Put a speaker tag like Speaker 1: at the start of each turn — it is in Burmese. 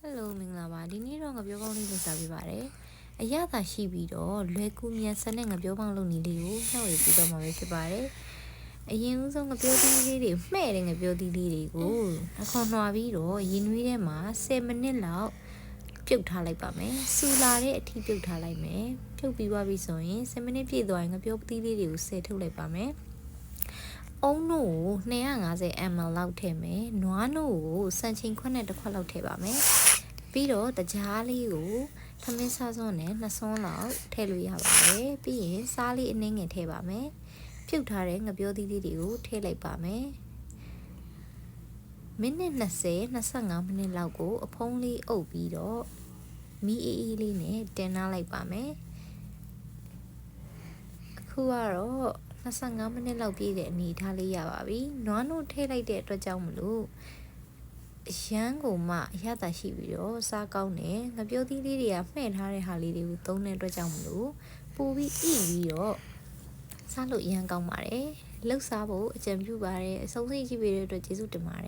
Speaker 1: ဟယ်လိုမင်္ဂလာပါဒီနေ့တော့ငပြောကောင်းလေးလုပ်စားပေးပါတယ်အရသာရှိပြီးတော့လွယ်ကူမြန်ဆန်တဲ့ငပြောပေါင်းလုပ်နည်းလေးကိုနှောက်ရည်ပြီးတော့မှာပဲဖြစ်ပါတယ်အရင်ဦးဆုံးငပြောသီးလေးတွေမှဲ့တဲ့ငပြောသီးလေးတွေကိုအခွန်နှွာပြီးတော့ရင်နွေးထဲမှာ10မိနစ်လောက်ပြုတ်ထားလိုက်ပါမယ်စူလာတဲ့အထိပြုတ်ထားလိုက်မယ်ပြုတ်ပြီးသွားပြီဆိုရင်10မိနစ်ပြည့်သွားရင်ငပြောသီးလေးတွေကိုဆယ်ထုတ်လိုက်ပါမယ် အုံးနို့ကို 250 ml လောက်ထည့်မယ်။နွားနို့ကိုစံချိန်ခွက်နဲ့တစ်ခွက်လောက်ထည့်ပါမယ်။ပြီးတော့တကြားလေးကိုထမင်းစားစွန်းနဲ့နှစ်စွန်းလောက်ထည့်လို့ရပါတယ်။ပြီးရင်စားလေးအနည်းငယ်ထည့်ပါမယ်။ပြုတ်ထားတဲ့ငပြောသီးလေးတွေကိုထည့်လိုက်ပါမယ်။မိနစ်20 25မိနစ်လောက်ကို အဖုံးလေးအုပ်ပြီးတော့မီးအေးအေးလေးနဲ့တင်ထားလိုက်ပါမယ်။အခုကတော့ 25မိနစ်လောက်ပြည့်တဲ့အနေထားလေးရပါပြီ။နွားနို့ထည့်လိုက်တဲ့အတွက်ကြောင့်မလို့အရန်ကိုမှအရသာရှိပြီးတော့စားကောင်းတယ်။ငပြုတ်သီးလေးတွေကမှဲ့ထားတဲ့ဟာလေးတွေကိုသုံးတဲ့အတွက်ကြောင့်မလို့ပိုပြီးဣပြီးတော့စားလို့အရန်ကောင်းပါတယ်။လှုပ်စားဖို့အကြံပြုပါတယ်။အဆုံးစိတ်ကြည့်ပေးတဲ့အတွက်ကျေးဇူးတင်ပါတယ်